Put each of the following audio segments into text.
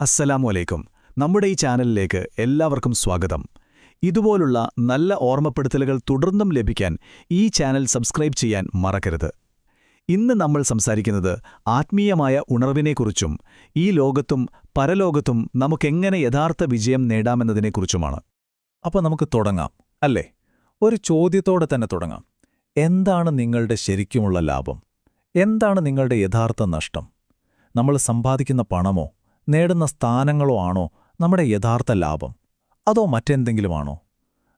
അസ്സലാമു അലൈക്കും. നമ്മുടെ ഈ ചാനലിലേക്ക് എല്ലാവർക്കും സ്വാഗതം. ഇതുപോലുള്ള നല്ല ഓർമ്മപ്പെടുത്തലുകൾ തുടർന്നും ലഭിക്കാൻ ഈ ചാനൽ സബ്സ്ക്രൈബ് ചെയ്യാൻ മറക്കരുത്. ഇന്ന് നമ്മൾ സംസാരിക്കുന്നത് ആത്മീയമായ ഉണർവിനെക്കുറിച്ചും ഈ ലോകത്തും പരലോകത്തും നമുക്കെങ്ങനെ യഥാർത്ഥ വിജയം നേടാമെന്നതിനെക്കുറിച്ചുമാണ്. അപ്പോൾ നമുക്ക് തുടങ്ങാം അല്ലേ? ഒരു ചോദ്യത്തോടെ തന്നെ തുടങ്ങാം. എന്താണ് നിങ്ങളുടെ ശരിക്കുമുള്ള ലാഭം? എന്താണ് നിങ്ങളുടെ യഥാർത്ഥ നഷ്ടം? നമ്മൾ സമ്പാദിക്കുന്ന പണമോ നേടുന്ന സ്ഥാനങ്ങളോ ആണോ നമ്മുടെ യഥാർത്ഥ ലാഭം? അതോ മറ്റെന്തെങ്കിലുമാണോ?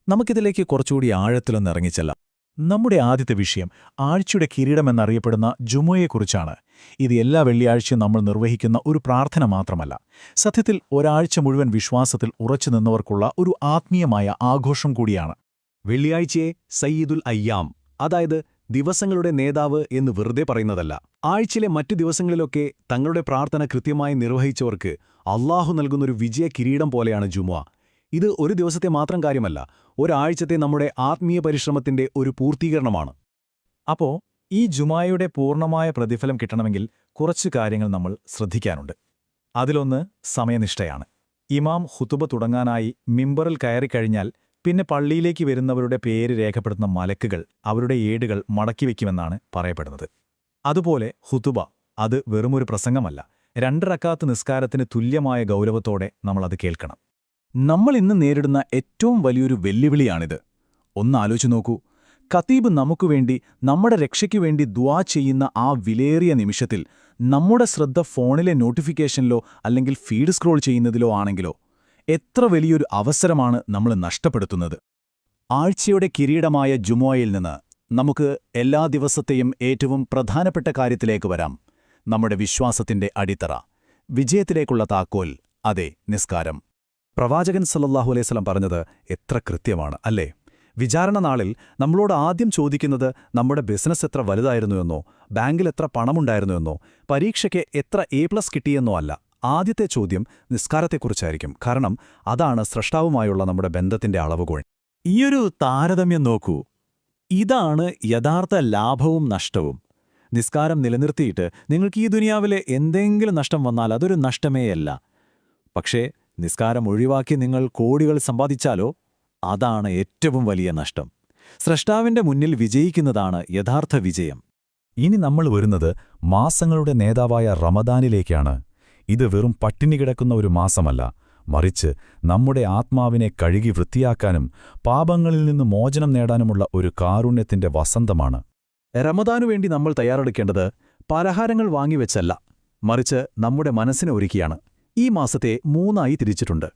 നമുക്കിതിലേക്ക് കുറച്ചുകൂടി ആഴത്തിലൊന്ന് ഇറങ്ങിച്ചെല്ലാം. നമ്മുടെ ആദ്യത്തെ വിഷയം ആഴ്ചയുടെ കിരീടമെന്നറിയപ്പെടുന്ന ജുമുയെക്കുറിച്ചാണ്. ഇത് എല്ലാ വെള്ളിയാഴ്ചയും നമ്മൾ നിർവഹിക്കുന്ന ഒരു പ്രാർത്ഥന മാത്രമല്ല. സത്യത്തിൽ ഒരാഴ്ച മുഴുവൻ വിശ്വാസത്തിൽ ഉറച്ചു നിന്നവർക്കുള്ള ഒരു ആത്മീയമായ ആഘോഷം കൂടിയാണ്. വെള്ളിയാഴ്ചയെ സയ്യിദുൽ അയ്യാം അതായത് ദിവസങ്ങളുടെ നേതാവ് എന്ന് വെറുതെ പറയുന്നതല്ല. ആഴ്ചയിലെ മറ്റു ദിവസങ്ങളിലൊക്കെ തങ്ങളുടെ പ്രാർത്ഥന കൃത്യമായി നിർവഹിച്ചവർക്ക് അള്ളാഹു നൽകുന്നൊരു വിജയ കിരീടം പോലെയാണ് ജുമുഅ. ഇത് ഒരു ദിവസത്തെ മാത്രം കാര്യമല്ല ഒരാഴ്ചത്തെ നമ്മുടെ ആത്മീയ പരിശ്രമത്തിന്റെ ഒരു പൂർത്തീകരണമാണ്. അപ്പോ ഈ ജുമായയുടെ പൂർണമായ പ്രതിഫലം കിട്ടണമെങ്കിൽ കുറച്ചു കാര്യങ്ങൾ നമ്മൾ ശ്രദ്ധിക്കാനുണ്ട്. അതിലൊന്ന് സമയനിഷ്ഠയാണ്. ഇമാം ഹുതുബ തുടങ്ങാനായി മിമ്പറിൽ കയറിക്കഴിഞ്ഞാൽ പിന്നെ പള്ളിയിലേക്ക് വരുന്നവരുടെ പേര് രേഖപ്പെടുത്തുന്ന മലക്കുകൾ അവരുടെ ഏടുകൾ മടക്കിവെക്കുമെന്നാണ് പറയപ്പെടുന്നത്. അതുപോലെ ഹുതുബ അത് വെറുമൊരു പ്രസംഗമല്ല. രണ്ട് റക്കാത്ത് നിസ്കാരത്തിന് തുല്യമായ ഗൗരവത്തോടെ നമ്മളത് കേൾക്കണം. നമ്മൾ ഇന്ന് നേരിടുന്ന ഏറ്റവും വലിയൊരു വെല്ലുവിളിയാണിത്. ഒന്നാലോചിച്ചു നോക്കൂ. ഖത്തീബ് നമുക്കുവേണ്ടി നമ്മുടെ രക്ഷയ്ക്കു വേണ്ടി ദ്വാ ചെയ്യുന്ന ആ വിലേറിയ നിമിഷത്തിൽ നമ്മുടെ ശ്രദ്ധ ഫോണിലെ നോട്ടിഫിക്കേഷനിലോ അല്ലെങ്കിൽ ഫീഡ് സ്ക്രോൾ ചെയ്യുന്നതിലോ ആണെങ്കിലോ എത്ര വലിയൊരു അവസരമാണ് നമ്മൾ നഷ്ടപ്പെടുത്തുന്നത്. ആഴ്ചയുടെ കിരീടമായ ജുമോയിൽ നിന്ന് നമുക്ക് എല്ലാ ദിവസത്തെയും ഏറ്റവും പ്രധാനപ്പെട്ട കാര്യത്തിലേക്ക് വരാം. നമ്മുടെ വിശ്വാസത്തിന്റെ അടിത്തറ. വിജയത്തിലേക്കുള്ള താക്കോൽ. അതെ നിസ്കാരം. പ്രവാചകൻ സല്ലല്ലാഹു അലൈസ്ലം പറഞ്ഞത് എത്ര കൃത്യമാണ് അല്ലേ? വിചാരണ നാളിൽ നമ്മളോട് ആദ്യം ചോദിക്കുന്നത് നമ്മുടെ ബിസിനസ് എത്ര വലുതായിരുന്നുവെന്നോ ബാങ്കിൽ എത്ര പണമുണ്ടായിരുന്നുവെന്നോ പരീക്ഷയ്ക്ക് എത്ര എ പ്ലസ് കിട്ടിയെന്നോ അല്ല. ആദ്യത്തെ ചോദ്യം നിസ്കാരത്തെക്കുറിച്ചായിരിക്കും. കാരണം അതാണ് സ്രഷ്ടാവുമായുള്ള നമ്മുടെ ബന്ധത്തിന്റെ അളവുകോൾ ഈയൊരു താരതമ്യം നോക്കൂ. ഇതാണ് യഥാർത്ഥ ലാഭവും നഷ്ടവും. നിസ്കാരം നിലനിർത്തിയിട്ട് നിങ്ങൾക്ക് ഈ ദുനിയാവിലെ എന്തെങ്കിലും നഷ്ടം വന്നാൽ അതൊരു നഷ്ടമേയല്ല പക്ഷേ നിസ്കാരം ഒഴിവാക്കി നിങ്ങൾ കോടികൾ സമ്പാദിച്ചാലോ? അതാണ് ഏറ്റവും വലിയ നഷ്ടം. സ്രഷ്ടാവിന്റെ മുന്നിൽ വിജയിക്കുന്നതാണ് യഥാർത്ഥ വിജയം. ഇനി നമ്മൾ വരുന്നത് മാസങ്ങളുടെ നേതാവായ റമദാനിലേക്കാണ്. ഇത് വെറും പട്ടിണി കിടക്കുന്ന ഒരു മാസമല്ല. മറിച്ച് നമ്മുടെ ആത്മാവിനെ കഴുകി വൃത്തിയാക്കാനും പാപങ്ങളിൽ നിന്ന് മോചനം നേടാനുമുള്ള ഒരു കാരുണ്യത്തിന്റെ വസന്തമാണ്. വേണ്ടി നമ്മൾ തയ്യാറെടുക്കേണ്ടത് പലഹാരങ്ങൾ വാങ്ങിവെച്ചല്ല മറിച്ച് നമ്മുടെ മനസ്സിനെ ഒരുക്കിയാണ്. ഈ മാസത്തെ മൂന്നായി തിരിച്ചിട്ടുണ്ട്.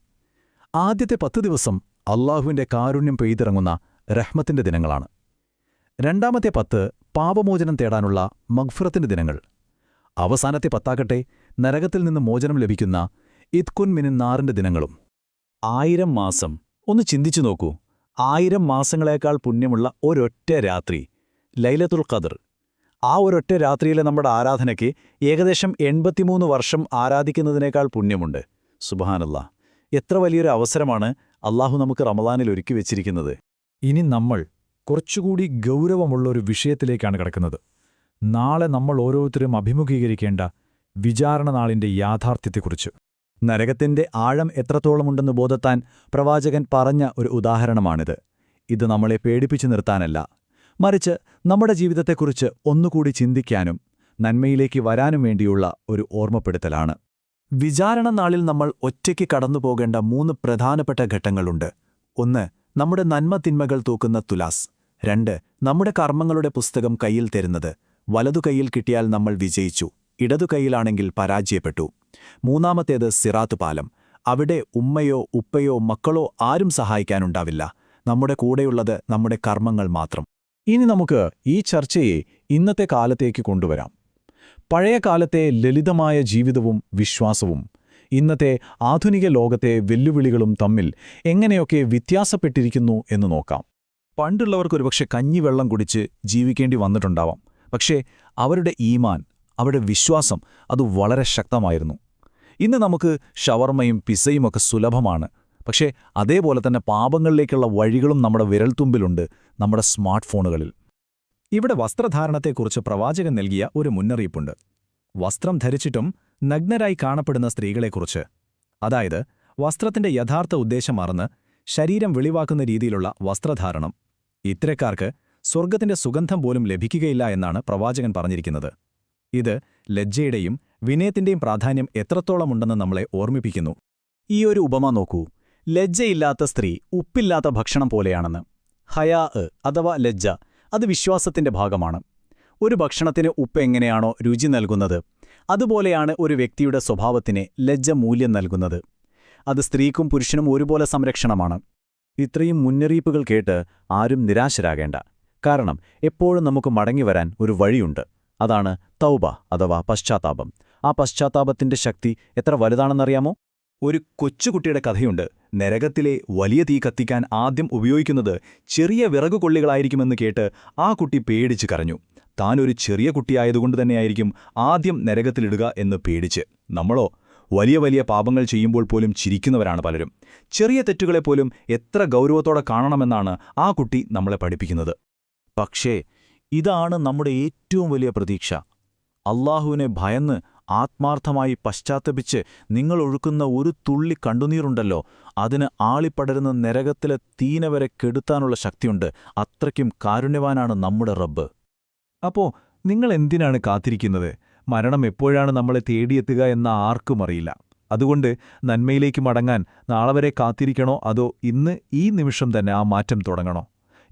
ആദ്യത്തെ പത്ത് ദിവസം അള്ളാഹുവിന്റെ കാരുണ്യം പെയ്തിറങ്ങുന്ന റഹ്മത്തിന്റെ ദിനങ്ങളാണ്. രണ്ടാമത്തെ പത്ത് പാപമോചനം തേടാനുള്ള മഗ്ഫുറത്തിന്റെ ദിനങ്ങൾ. അവസാനത്തെ പത്താകട്ടെ നരകത്തിൽ നിന്ന് മോചനം ലഭിക്കുന്ന ഇത്കുൻ മിനിന്നാറിന്റെ ദിനങ്ങളും. ആയിരം മാസം. ഒന്ന് ചിന്തിച്ചു നോക്കൂ. ആയിരം മാസങ്ങളേക്കാൾ പുണ്യമുള്ള ഒരൊറ്റ രാത്രി ലൈലത്തുൽ ഖദർ. ആ ഒരൊറ്റ രാത്രിയിലെ നമ്മുടെ ആരാധനയ്ക്ക് ഏകദേശം എൺപത്തിമൂന്ന് വർഷം ആരാധിക്കുന്നതിനേക്കാൾ പുണ്യമുണ്ട്. സുബഹാനല്ല എത്ര വലിയൊരു അവസരമാണ് അള്ളാഹു നമുക്ക് റമദാനിൽ ഒരുക്കി വെച്ചിരിക്കുന്നത്. ഇനി നമ്മൾ കുറച്ചുകൂടി ഗൗരവമുള്ള ഒരു വിഷയത്തിലേക്കാണ് കിടക്കുന്നത്. നാളെ നമ്മൾ ഓരോരുത്തരും അഭിമുഖീകരിക്കേണ്ട വിചാരണ നാളിന്റെ യാഥാർത്ഥ്യത്തെക്കുറിച്ച്. നരകത്തിന്റെ ആഴം എത്രത്തോളമുണ്ടെന്ന് ബോധത്താൻ പ്രവാചകൻ പറഞ്ഞ ഒരു ഉദാഹരണമാണിത്. ഇത് നമ്മളെ പേടിപ്പിച്ചു നിർത്താനല്ല. മറിച്ച് നമ്മുടെ ജീവിതത്തെക്കുറിച്ച് ഒന്നുകൂടി ചിന്തിക്കാനും നന്മയിലേക്ക് വരാനും വേണ്ടിയുള്ള ഒരു ഓർമ്മപ്പെടുത്തലാണ്. വിചാരണ നാളിൽ നമ്മൾ ഒറ്റയ്ക്ക് കടന്നുപോകേണ്ട മൂന്ന് പ്രധാനപ്പെട്ട ഘട്ടങ്ങളുണ്ട്. ഒന്ന് നമ്മുടെ നന്മ തിന്മകൾ തൂക്കുന്ന തുലാസ്. രണ്ട് നമ്മുടെ കർമ്മങ്ങളുടെ പുസ്തകം കയ്യിൽ തരുന്നത്. വലതു കയ്യിൽ കിട്ടിയാൽ നമ്മൾ വിജയിച്ചു. ഇടതു കൈയിലാണെങ്കിൽ പരാജയപ്പെട്ടു. മൂന്നാമത്തേത് സിറാത്ത് പാലം. അവിടെ ഉമ്മയോ ഉപ്പയോ മക്കളോ ആരും സഹായിക്കാനുണ്ടാവില്ല. നമ്മുടെ കൂടെയുള്ളത് നമ്മുടെ കർമ്മങ്ങൾ മാത്രം. ഇനി നമുക്ക് ഈ ചർച്ചയെ ഇന്നത്തെ കാലത്തേക്ക് കൊണ്ടുവരാം. പഴയ കാലത്തെ ലളിതമായ ജീവിതവും വിശ്വാസവും ഇന്നത്തെ ആധുനിക ലോകത്തെ വെല്ലുവിളികളും തമ്മിൽ എങ്ങനെയൊക്കെ വ്യത്യാസപ്പെട്ടിരിക്കുന്നു എന്ന് നോക്കാം. പണ്ടുള്ളവർക്ക് ഒരുപക്ഷെ കഞ്ഞിവെള്ളം കുടിച്ച് ജീവിക്കേണ്ടി വന്നിട്ടുണ്ടാവാം. പക്ഷേ അവരുടെ ഈമാൻ അവരുടെ വിശ്വാസം അത് വളരെ ശക്തമായിരുന്നു. ഇന്ന് നമുക്ക് ഷവർമയും പിസയുമൊക്കെ സുലഭമാണ്. പക്ഷേ അതേപോലെ തന്നെ പാപങ്ങളിലേക്കുള്ള വഴികളും നമ്മുടെ വിരൽത്തുമ്പിലുണ്ട് നമ്മുടെ സ്മാർട്ട് ഫോണുകളിൽ ഇവിടെ വസ്ത്രധാരണത്തെക്കുറിച്ച് പ്രവാചകൻ നൽകിയ ഒരു മുന്നറിയിപ്പുണ്ട്. വസ്ത്രം ധരിച്ചിട്ടും നഗ്നരായി കാണപ്പെടുന്ന സ്ത്രീകളെക്കുറിച്ച്. അതായത് വസ്ത്രത്തിന്റെ യഥാർത്ഥ ഉദ്ദേശം മറന്ന് ശരീരം വെളിവാക്കുന്ന രീതിയിലുള്ള വസ്ത്രധാരണം. ഇത്തരക്കാർക്ക് സ്വർഗത്തിന്റെ സുഗന്ധം പോലും ലഭിക്കുകയില്ല എന്നാണ് പ്രവാചകൻ പറഞ്ഞിരിക്കുന്നത്. ഇത് ലജ്ജയുടെയും വിനയത്തിന്റെയും പ്രാധാന്യം എത്രത്തോളമുണ്ടെന്ന് നമ്മളെ ഓർമ്മിപ്പിക്കുന്നു. ഈ ഒരു ഉപമ നോക്കൂ. ലജ്ജയില്ലാത്ത സ്ത്രീ ഉപ്പില്ലാത്ത ഭക്ഷണം പോലെയാണെന്ന്. ഹയാ അഥവാ ലജ്ജ അത് വിശ്വാസത്തിന്റെ ഭാഗമാണ്. ഒരു ഭക്ഷണത്തിന് ഉപ്പ് എങ്ങനെയാണോ രുചി നൽകുന്നത് അതുപോലെയാണ് ഒരു വ്യക്തിയുടെ സ്വഭാവത്തിന് ലജ്ജ മൂല്യം നൽകുന്നത്. അത് സ്ത്രീക്കും പുരുഷനും ഒരുപോലെ സംരക്ഷണമാണ്. ഇത്രയും മുന്നറിയിപ്പുകൾ കേട്ട് ആരും നിരാശരാകേണ്ട. കാരണം എപ്പോഴും നമുക്ക് മടങ്ങിവരാൻ ഒരു വഴിയുണ്ട്. അതാണ് തൗബ അഥവാ പശ്ചാത്താപം. ആ പശ്ചാത്താപത്തിന്റെ ശക്തി എത്ര വലുതാണെന്നറിയാമോ? ഒരു കൊച്ചുകുട്ടിയുടെ കഥയുണ്ട്. നരകത്തിലെ വലിയ തീ കത്തിക്കാൻ ആദ്യം ഉപയോഗിക്കുന്നത് ചെറിയ വിറകുകൊള്ളികളായിരിക്കുമെന്ന് കേട്ട് ആ കുട്ടി പേടിച്ച് കരഞ്ഞു. താനൊരു ചെറിയ കുട്ടിയായതുകൊണ്ട് തന്നെയായിരിക്കും ആദ്യം നരകത്തിലിടുക എന്ന് പേടിച്ച്. നമ്മളോ? വലിയ വലിയ പാപങ്ങൾ ചെയ്യുമ്പോൾ പോലും ചിരിക്കുന്നവരാണ് പലരും. ചെറിയ തെറ്റുകളെപ്പോലും എത്ര ഗൗരവത്തോടെ കാണണമെന്നാണ് ആ കുട്ടി നമ്മളെ പഠിപ്പിക്കുന്നത്. പക്ഷേ ഇതാണ് നമ്മുടെ ഏറ്റവും വലിയ പ്രതീക്ഷ. അള്ളാഹുവിനെ ഭയന്ന് ആത്മാർത്ഥമായി പശ്ചാത്തപിച്ച് നിങ്ങൾ ഒഴുക്കുന്ന ഒരു തുള്ളി കണ്ടുനീറുണ്ടല്ലോ അതിന് ആളിപ്പടരുന്ന നരകത്തിലെ തീന വരെ കെടുത്താനുള്ള ശക്തിയുണ്ട്. അത്രയ്ക്കും കാരുണ്യവാനാണ് നമ്മുടെ റബ്ബ്. അപ്പോ നിങ്ങൾ എന്തിനാണ് കാത്തിരിക്കുന്നത്? മരണം എപ്പോഴാണ് നമ്മളെ തേടിയെത്തുക എന്ന ആർക്കും അറിയില്ല. അതുകൊണ്ട് നന്മയിലേക്ക് മടങ്ങാൻ നാളെ വരെ കാത്തിരിക്കണോ അതോ ഇന്ന് ഈ നിമിഷം തന്നെ ആ മാറ്റം തുടങ്ങണോ?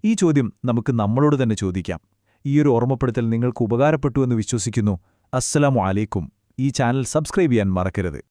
ഈ ചോദ്യം നമുക്ക് നമ്മളോട് തന്നെ ചോദിക്കാം. ഈയൊരു ഓർമ്മപ്പെടുത്തൽ നിങ്ങൾക്ക് ഉപകാരപ്പെട്ടു എന്ന് വിശ്വസിക്കുന്നു. അസ്സലാമു അലൈക്കും. ഈ ചാനൽ സബ്സ്ക്രൈബ് ചെയ്യാൻ മറക്കരുത്.